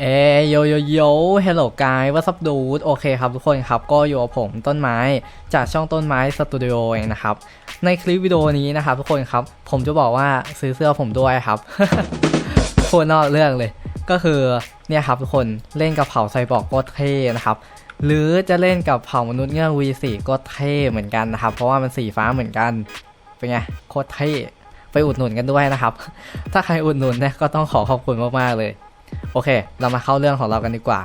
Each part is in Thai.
เอโยโยโยเฮลโลกายวัสับดูดโอเคครับทุกคนครับ ก็อยู่กับผมต้นไม้จากช่องต้นไม้สตูดิโอเองนะครับ ในคลิปวิดีโอนี้นะครับทุกคนครับ ผมจะบอกว่าซื้อเสื้อผมด้วยครับ โคตรนอกเรื่องเลย ก็คือเนี่ยครับทุกคนเล่นกับเผ่าไซบอร์กก็เท่นะครับ หรือจะเล่นกับเผ่ามนุษย์เงือก V4 ก็เท่เหมือนกันนะครับ เพราะว่ามันสีฟ้าเหมือนกัน เป็นไงโคตรเท่ไปอุดหนุนกันด้วยนะครับ ถ้าใครอุดหนุนเนี่ยก็ต้องขอขอบคุณมากๆเลย โอเค เรามาเข้าเรื่องของเรากันดีกว่า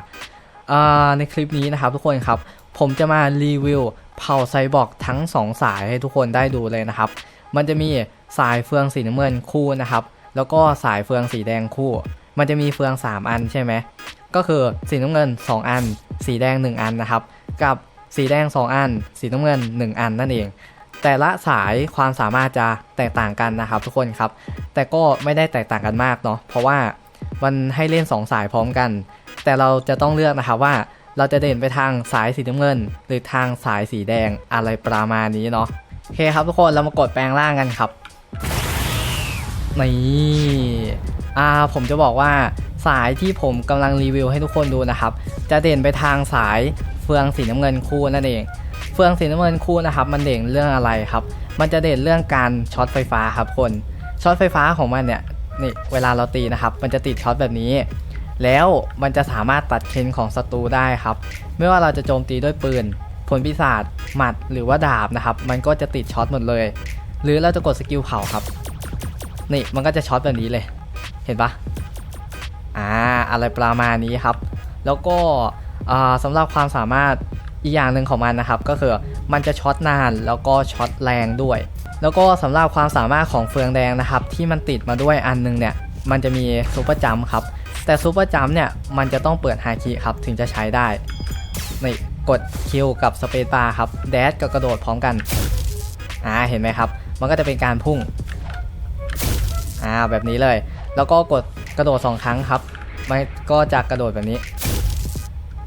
ในคลิปนี้นะครับทุกคนครับ ผมจะมารีวิวเผ่าไซบอร์กทั้ง 2 สายให้ทุกคนได้ดูเลยนะครับ มันจะมีสายเฟืองสีน้ำเงินคู่นะครับ แล้วก็สายเฟืองสีแดงคู่ มันจะมีเฟือง 3 อันใช่ไหม ก็คือสีน้ำเงิน 2 อัน สีแดง 1 อันนะครับ กับสีแดง 2 อัน สีน้ำเงิน 1 อันนั่นเอง แต่ละสายความสามารถจะแตกต่างกันนะครับ ทุกคนครับ แต่ก็ไม่ได้แตกต่างกันมากเนาะ เพราะว่า มันให้เล่น 2 สายพร้อมกัน แต่เราจะต้องเลือกนะครับว่าเราจะเด่นไปทางสายสีน้ำเงิน หรือทางสายสีแดงอะไรประมาณนี้เนาะโอเคครับทุกคนเรามากดแปลงร่างกันครับนี่อ่าผมจะบอกว่าสายที่ผมกำลังรีวิวให้ทุกคนดูนะครับ จะเด่นไปทางสายเฟืองสีน้ำเงินคู่นั่นเอง เฟืองสีน้ำเงินคู่นะครับ มันเด่นเรื่องอะไรครับ มันจะเด่นเรื่องการช็อตไฟฟ้าครับคนช็อตไฟฟ้าของมันเนี่ย นี่เวลาเราตีนะครับ มันจะติดช็อตแบบนี้ แล้วมันจะสามารถตัดเคนของศัตรูได้ครับ ไม่ว่าเราจะโจมตีด้วยปืนผลปีศาจหมัดหรือว่าดาบนะครับ มันก็จะติดช็อตหมดเลย หรือเราจะกดสกิลเผาครับ นี่มันก็จะช็อตแบบนี้เลย เห็นปะอ่าอะไรประมาณนี้ครับ แล้วก็อ่าสำหรับความสามารถอีกอย่างหนึ่งของมันนะครับ ก็คือมันจะช็อตนานแล้วก็ช็อตแรงด้วย แล้วก็สำหรับความสามารถของเฟืองแดงนะครับ ที่มันติดมาด้วยอันหนึงเนี่ย มันจะมีซูเปอร์จัมครับ แต่ซูเปอร์จัมเนี่ย มันจะต้องเปิดไฮคีครับ ถึงจะใช้ได้นี่กดคิวกับสเปซบาร์ครับแดชกับกระโดดพร้อมกันอ่าเห็นไหมครับ มันก็จะเป็นการพุ่งอ่าแบบนี้เลย แล้วก็กดกระโดด 2 ครั้งครับ มันก็จะกระโดดแบบนี้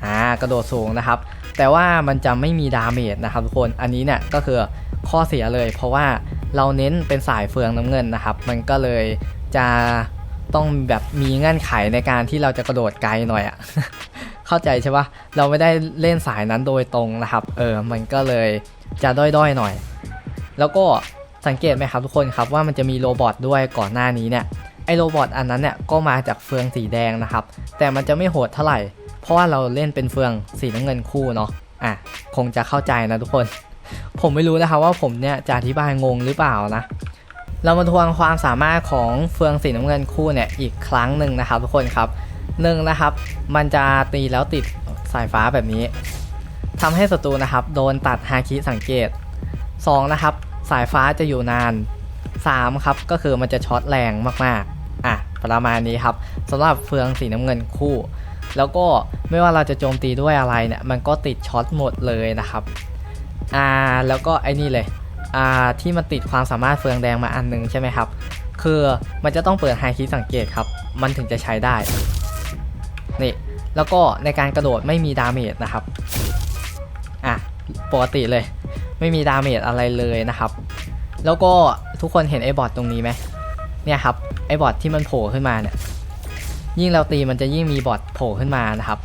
อ่ากระโดดสูงนะครับ แต่ว่ามันจะไม่มีดาเมจนะครับทุกคนอันนี้เนี่ยก็คือ ข้อเสียเลย เพราะว่าเราเน้นเป็นสายเฟืองน้ำเงินนะครับ มันก็เลยจะต้องแบบมีเงื่อนไขในการที่เราจะกระโดดไกลหน่อยอะเข้าใจใช่ปะเราไม่ได้เล่นสายนั้นโดยตรงนะครับ เออมันก็เลยจะด้อยๆหน่อย แล้วก็สังเกตไหมครับทุกคนครับว่ามันจะมีโรบอทด้วยก่อนหน้านี้เนี่ยไอโรบอทอันนั้นเนี่ยก็มาจากเฟืองสีแดงนะครับ แต่มันจะไม่โหดเท่าไหร่ เพราะว่าเราเล่นเป็นเฟืองสีน้ำเงินคู่เนาะอะคงจะเข้าใจนะทุกคน ผมไม่รู้นะครับว่าผมเนี่ยจะอธิบายงงหรือเปล่านะ เรามาทวงความสามารถของเฟืองสีน้ำเงินคู่เนี่ยอีกครั้งหนึ่งนะครับทุกคนครับหนึ่งนะครับ มันจะตีแล้วติดสายฟ้าแบบนี้ทำให้ศัตรูนะครับ โดนตัดฮาคิสังเกต 2 นะครับ สายฟ้าจะอยู่นาน 3 ครับ ก็คือมันจะช็อตแรงมากๆ อะ ประมาณนี้ครับสำหรับเฟืองสีน้ำเงินคู่ แล้วก็ไม่ว่าเราจะโจมตีด้วยอะไรเนี่ย มันก็ติดช็อตหมดเลยนะครับ อ่าแล้วก็ไอ้นี่เลยอ่าที่มันติดความสามารถเฟืองแดงมาอันหนึงใช่ไหมครับ คือมันจะต้องเปิดไฮคิสังเกตครับ มันถึงจะใช้ได้นี่แล้วก็ในการกระโดดไม่มีดาเมจนะครับอะปกติเลย ไม่มีดาเมจอะไรเลยนะครับ แล้วก็ทุกคนเห็นไอ้บอทตรงนี้ไหมเนี่ยครับไอ้บอทที่มันโผล่ขึ้นมาเนี่ยยิ่งเราตีมันจะยิ่งมีบอทโผล่ขึ้นมานะครับ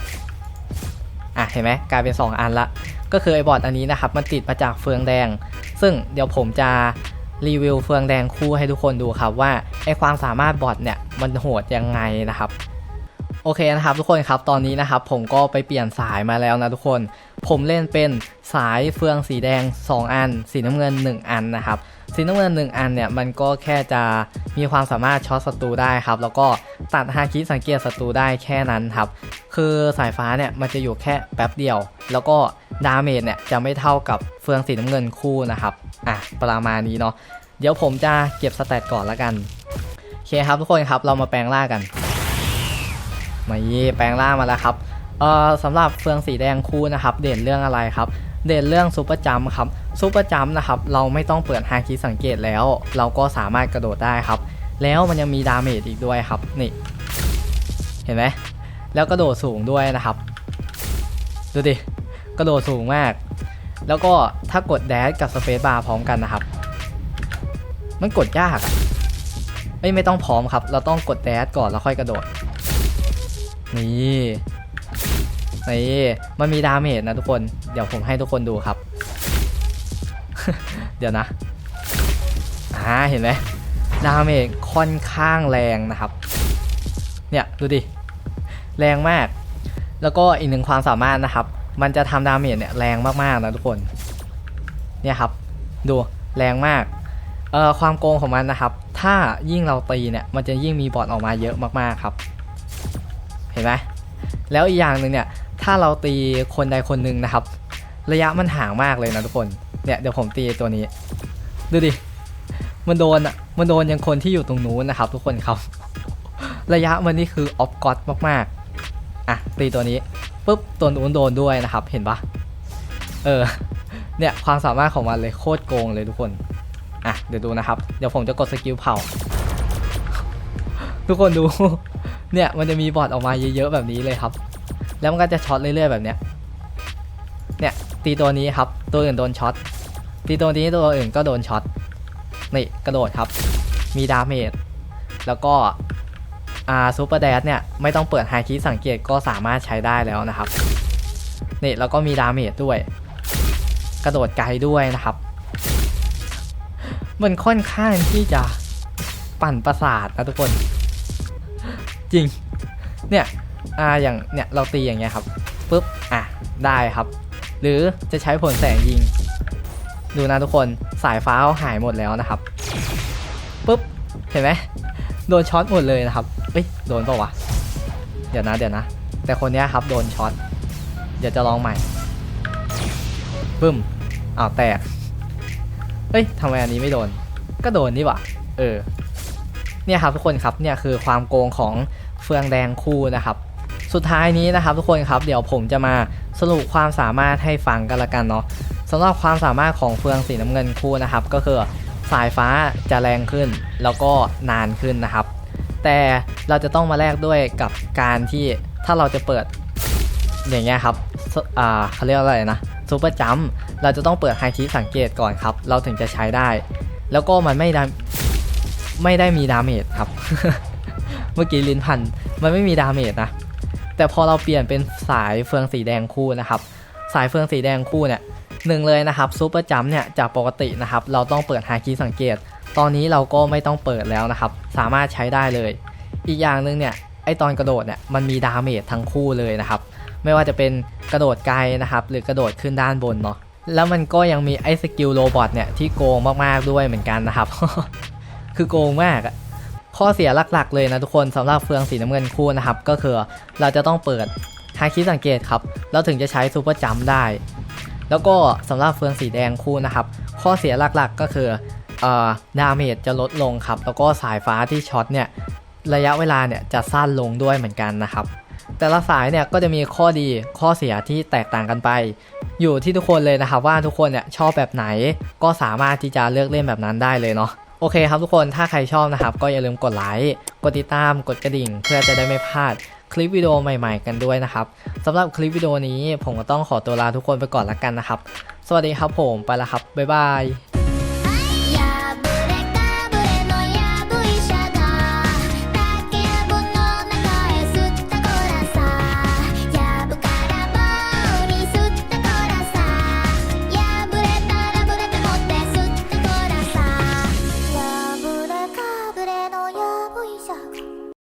อะเห็นไหมกลายเป็น 2 อันละ ก็คือไอบอทอันนี้นะครับมันติดมาจากเฟืองแดง ซึ่งเดี๋ยวผมจะรีวิวเฟืองแดงคู่ให้ทุกคนดูครับว่าไอความสามารถบอทเนี่ยมันโหดยังไงนะครับโอเคนะครับทุกคนครับตอนนี้นะครับผมก็ไปเปลี่ยนสายมาแล้วนะทุกคน ผมเล่นเป็นสายเฟืองสีแดง 2 อัน สีน้ำเงิน 1 อันนะครับสีน้ำเงิน 1 อันเนี่ยมันก็แค่จะมีความสามารถช็อตศัตรูได้ครับแล้วก็ตัดฮาคิสังเกตศัตรูได้แค่นั้นครับคือสายฟ้าเนี่ยมันจะอยู่แค่แป๊บเดียว แล้วก็ ดาเมจเนี่ยจะไม่เท่ากับเฟืองสีน้ำเงินคู่นะครับ อะ ประมาณนี้เนาะ เดี๋ยวผมจะเก็บสแตทก่อนละกัน โอเคครับทุกคนครับ เรามาแปลงร่างกันนี่แปลงร่างมาแล้วครับ เอ่อสำหรับเฟืองสีแดงคู่นะครับ เด่นเรื่องอะไรครับ เด่นเรื่องซูเปอร์จัมครับ ซูเปอร์จัมนะครับ เราไม่ต้องเปิดฮาคิสังเกตแล้ว เราก็สามารถกระโดดได้ครับ แล้วมันยังมีดาเมจอีกด้วยครับ นี่ เห็นไหม แล้วกระโดดสูงด้วยนะครับ ดูดิ กระโดดสูงมาก แล้วก็ถ้ากดแดชกับสเปซบาร์พร้อมกันนะครับ มันกดยากอะเอ้ยไม่ต้องพร้อมครับ เราต้องกดแดชก่อนแล้วค่อยกระโดด นี่นี่มันมีดาเมจนะทุกคน เดี๋ยวผมให้ทุกคนดูครับ เดี๋ยวนะอ่าเห็นไหมดาเมจค่อนข้างแรงนะครับ เนี่ยดูดิ แรงมาก แล้วก็อีกหนึ่งความสามารถนะครับ มันจะทำดาเมจเนี่ยแรงมากๆนะทุกคน เนี่ยครับ ดูแรงมากเอ่อความโกงของมันนะครับ ถ้ายิ่งเราตีเนี่ย มันจะยิ่งมีบอทออกมาเยอะมากๆครับ เห็นไหมแล้วอีกอย่างหนึ่งเนี่ย ถ้าเราตีคนใดคนหนึ่งนะครับ ระยะมันห่างมากเลยนะทุกคน เนี่ยเดี๋ยวผมตีตัวนี้ ดูดิ มันโดนอะ มันโดนยังคนที่อยู่ตรงนู้นนะครับ ทุกคนครับ ระยะมันนี่คือออฟกอตมากๆ อะตีตัวนี้ ปุ๊บตัวนู้นโดนด้วยนะครับ เห็นปะเออ เนี่ยความสามารถของมันเลยโคตรโกงเลยทุกคน อะเดี๋ยวดูนะครับ เดี๋ยวผมจะกดสกิลเผา ทุกคนดู เนี่ยมันจะมีบอทออกมาเยอะๆแบบนี้เลยครับ แล้วมันก็จะช็อตเรื่อยๆแบบเนี้ย เนี่ยตีตัวนี้ครับ ตัวอื่นโดนช็อต ตีตัวนี้ตัวอื่นก็โดนช็อต นี่กระโดดครับ มีดาเมจ แล้วก็ ซูเปอร์แดชเนี่ยไม่ต้องเปิดไฮคีสังเกตก็สามารถใช้ได้แล้วนะครับนี่แล้วก็มีดาเมจด้วย กระโดดไกลด้วยนะครับ มันค่อนข้างที่จะปั่นประสาทนะทุกคน จริง เนี่ยอ่าอย่างเนี่ยเราตีอย่างเงี้ยครับปุ๊บอะได้ครับ หรือจะใช้ผลแสงยิง ดูนะทุกคนสายฟ้าเขาหายหมดแล้วนะครับปุ๊บเห็นไหมโดนช็อตหมดเลยนะครับ เอ้ยโดนปล่าวะ เดี๋ยวนะเดี๋ยวนะ แต่คนนี้ครับโดนช็อต เดี๋ยวจะลองใหม่ปึ้มอ้าวแตกเฮ้ยทำไมอันนี้ไม่โดน ก็โดนนี่หว่าเออ เนี่ยครับทุกคนครับ เนี่ยคือความโกงของเฟืองแดงคู่นะครับ สุดท้ายนี้นะครับทุกคนครับ เดี๋ยวผมจะมาสรุปความสามารถให้ฟังกันละกันเนาะสำหรับความสามารถของเฟืองสีน้ำเงินคู่นะครับ ก็คือสายฟ้าจะแรงขึ้น แล้วก็นานขึ้นนะครับ แต่เราจะต้องมาแลกด้วยกับการที่ถ้าเราจะเปิดอย่างเงี้ยครับอ่าเขาเรียกว่าอะไรนะซูเปอร์จัมเราจะต้องเปิดไฮคีสังเกตก่อนครับ เราถึงจะใช้ได้ แล้วก็มันไม่ได้ไม่ได้มีดาเมจครับ เมื่อกี้ลิ้นพัน มันไม่มีดาเมจนะ แต่พอเราเปลี่ยนเป็นสายเฟืองสีแดงคู่นะครับ สายเฟืองสีแดงคู่เนี่ยหนึ่งเลยนะครับซูเปอร์จัมเนี่ยจากปกตินะครับ เราต้องเปิดไฮคีสังเกต ตอนนี้เราก็ไม่ต้องเปิดแล้วนะครับ สามารถใช้ได้เลย อีกอย่างหนึ่งเนี่ยไอตอนกระโดดเนี่ยมันมีดาเมจทั้งคู่เลยนะครับ ไม่ว่าจะเป็นกระโดดไกลนะครับ หรือกระโดดขึ้นด้านบนเนาะแล้วมันก็ยังมีไอสกิลโรบอทเนี่ยที่โกงมากๆด้วยเหมือนกันนะครับ คือโกงมากข้อเสียหลักๆเลยนะทุกคนสำหรับเฟืองสีน้ำเงินคู่นะครับ ก็คือเราจะต้องเปิดฮาคิดสังเกตครับ เราถึงจะใช้ซูเปอร์จัมได้ แล้วก็สำหรับเฟืองสีแดงคู่นะครับ ข้อเสียหลักๆก็คือ ดาเมจจะลดลงครับ แล้วก็สายฟ้าที่ช็อตเนี่ยระยะเวลาเนี่ยจะสั้นลงด้วยเหมือนกันนะครับ แต่ละสายเนี่ยก็จะมีข้อดีข้อเสียที่แตกต่างกันไป อยู่ที่ทุกคนเลยนะครับว่าทุกคนเนี่ยชอบแบบไหน ก็สามารถที่จะเลือกเล่นแบบนั้นได้เลยเนาะโอเคครับทุกคนถ้าใครชอบนะครับ ก็อย่าลืมกดไลค์กดติดตามกดกระดิ่ง เพื่อจะได้ไม่พลาดคลิปวิดีโอใหม่ๆกันด้วยนะครับสำหรับคลิปวิดีโอนี้ผมก็ต้องขอตัวลาทุกคนไปก่อนละกันนะครับ สวัสดีครับผมไปล้วครับบ๊ายบาย